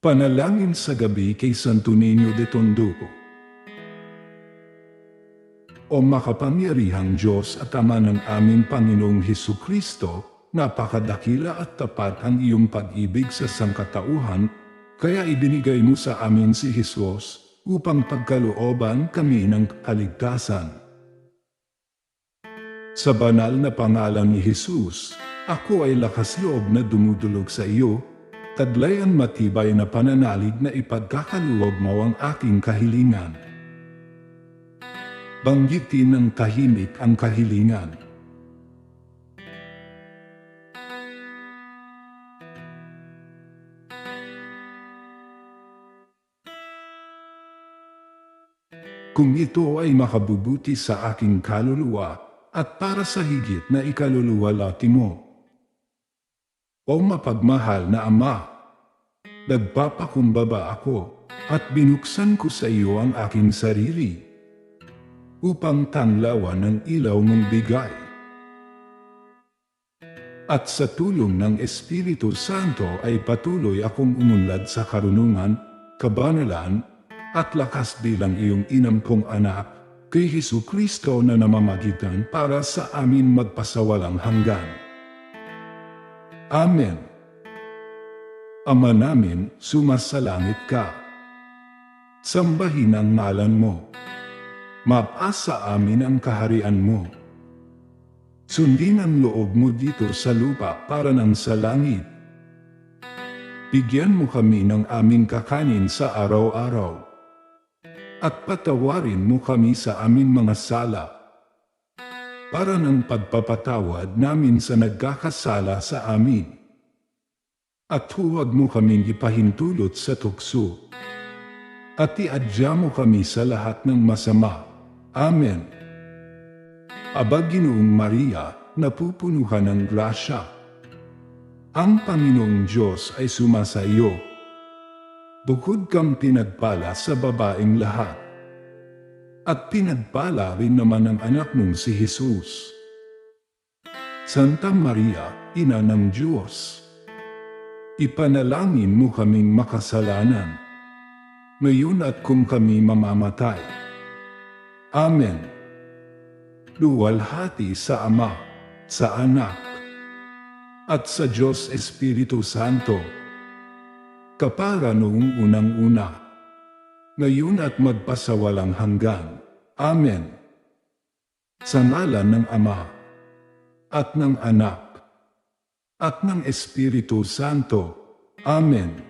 Panalangin sa gabi kay Santo Niño de Tondo. O makapangyarihang Diyos at Ama ng aming Panginoong Heso Kristo, napakadakila at tapat ang iyong pag-ibig sa sangkatauhan, kaya ibinigay mo sa amin si Jesus upang pagkalooban kami ng kaligtasan. Sa banal na pangalan ni Jesus, ako ay lakas loob na dumudulog sa iyo, tadlayan matibay na pananalig na ipagkakaluwag mo ang aking kahilingan. Banggitin ng tahimik ang kahilingan. Kung ito ay makabubuti sa aking kaluluwa at para sa higit na ikaluluwalati mo. O mapagmahal na Ama, nagpapakumbaba ako at binuksan ko sa iyo ang aking sarili upang tanglawan ng ilaw mong bigay. At sa tulong ng Espiritu Santo ay patuloy akong umunlad sa karunungan, kabanalan, at lakas bilang iyong inampong anak kay Hesu Kristo na namamagitan para sa amin magpasawalang hanggan. Amen. Ama namin, sumasalangit ka. Sambahin ang ngalan mo. Mapasa amin ang kaharian mo. Sundin ang loob mo dito sa lupa para ng sa langit. Bigyan mo kami ng aming kakanin sa araw-araw. At patawarin mo kami sa aming mga sala. Para ng pagpapatawad namin sa nagkakasala sa amin. At huwag mo kaming ipahintulot sa tukso. At iadya mo kami sa lahat ng masama. Amen. Aba Ginoong Maria, napupunuhan ng grasya. Ang Panginoong Diyos ay sumasa iyo. Bukod kang pinagpala sa babaeng lahat. At pinagpala rin naman ang anak mong si Jesus. Santa Maria, Ina ng Diyos. Ipanalangin mo kaming makasalanan. Ngayon at kung kami mamamatay. Amen luwalhati sa Ama, sa Anak, at sa Diyos Espiritu Santo. Kapara noong unang-una, ngayon at magpasawalang hanggan. Amen. Sa ngalan ng Ama, at ng Anak, at ng Espiritu Santo. Amen.